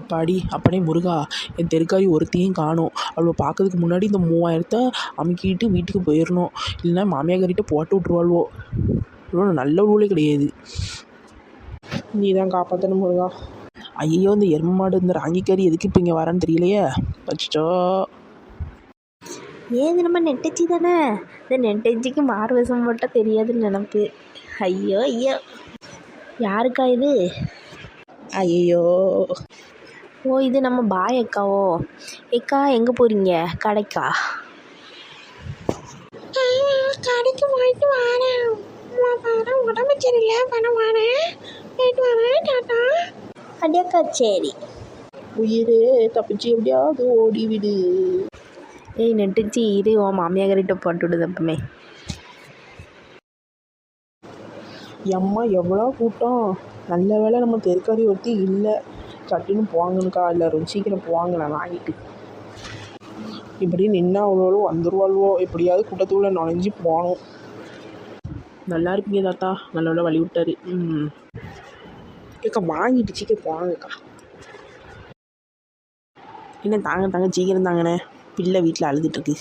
எப்பாடி அப்பனே முருகா என் தெருக்காரி ஒருத்தையும் காணும். அவளை பார்க்கறதுக்கு முன்னாடி இந்த மூவாயிரத்தை அமுக்கிட்டு வீட்டுக்கு போயிடணும் இல்லைன்னா மாமியார்கிட்ட போட்டு விட்ருவாள்வோ இவ்வளோ நல்ல ஊழே கிடையாது. நீ தான் காப்பாற்றணும் முருகா. ஐயோ இந்த எருமாடு மாடு இந்த ராங்கிக்காரி எதுக்கு இப்போ இங்கே வரேன்னு தெரியலையே. அச்சோ ஏது நம்ம நெட்டச்சி தானே? இந்த நெட்டச்சிக்கு மாறு விஷம் போட்டால் தெரியாதுன்னு நினப்பு ஐயோ ஐயோ. யாருக்கா இது? ஐயோ ஓ இது நம்ம பாய் அக்காவோ ஏக்கா எங்கே போகிறீங்க கடைக்கா. கடைக்கு போயிட்டு வரேன். வரேன் உடம்பு சரியில்லை. பணம் வரேன் போயிட்டு வரேன் டாட்டா அடியாக்கா சரி. உயிரே தப்பிச்சு எப்படியாவது ஓடி விடு ஏய் நெட்டுச்சி இது உன் மாமியார்கிட்ட போட்டு விடுது அப்பமே எம்மா எவ்வளோ கூட்டம். நல்ல வேளை நம்ம தெருக்காரி ஒருத்தி இல்லை. சட்டுன்னு போவாங்கனுக்கா ரொம்ப சீக்கிரம் போவாங்கண்ணா வாங்கிட்டு. இப்படி நின்னா அவ்வளோ வந்துருவாள்வோ? எப்படியாவது கூட்டத்துக்குள்ளே நுழைஞ்சு போகணும். நல்லா இருப்பீங்க தாத்தா. நல்ல வழி விட்டாரு ம். ஏக்கா வாங்கிட்டு சீக்கிரம் போவாங்கக்கா. என்ன தாங்க தாங்க சீக்கிரம் தாங்கண்ணே. பிள்ளை வீட்டில் அழுதுட்டுருக்கு